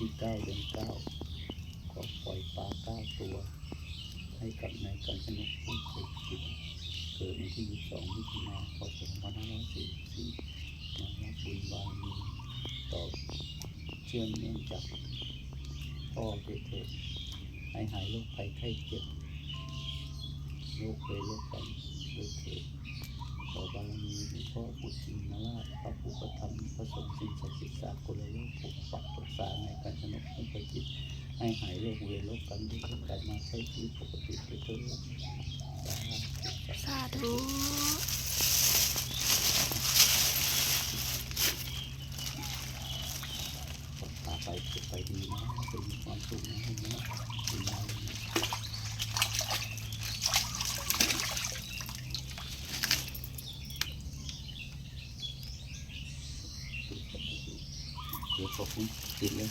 ที่เก้าเดือนเก้าขอปล่อยปลาเก้าตัว ให้กับนายกันชนกผู้เคยคิดเกิดในที่22มิถุนายนพศ2544มารับบุญบารมีต่อเชื่อมเนื่องจากพ่อเถิดให้หายโรคภัยไข้เจ็บโรคเลยโรคกันโรคเถิดขอบารมีหลวงพ่อพุทธินาราชพระผู้ประทับพระสงฆ์สิ่งศักดิ์สิทธิ์สากลโลกปกปักรักษา ในการชนกผู้เคยคิดให้หายโรคเวรโรคกันด้วยกลับมาใช้ชีวิตปกติไปเถิดสาธุสาไปไปดีนะเป็นมีความสุขนะให้นะคุณยายนะเดี๋ยวขอบคุณติดเลย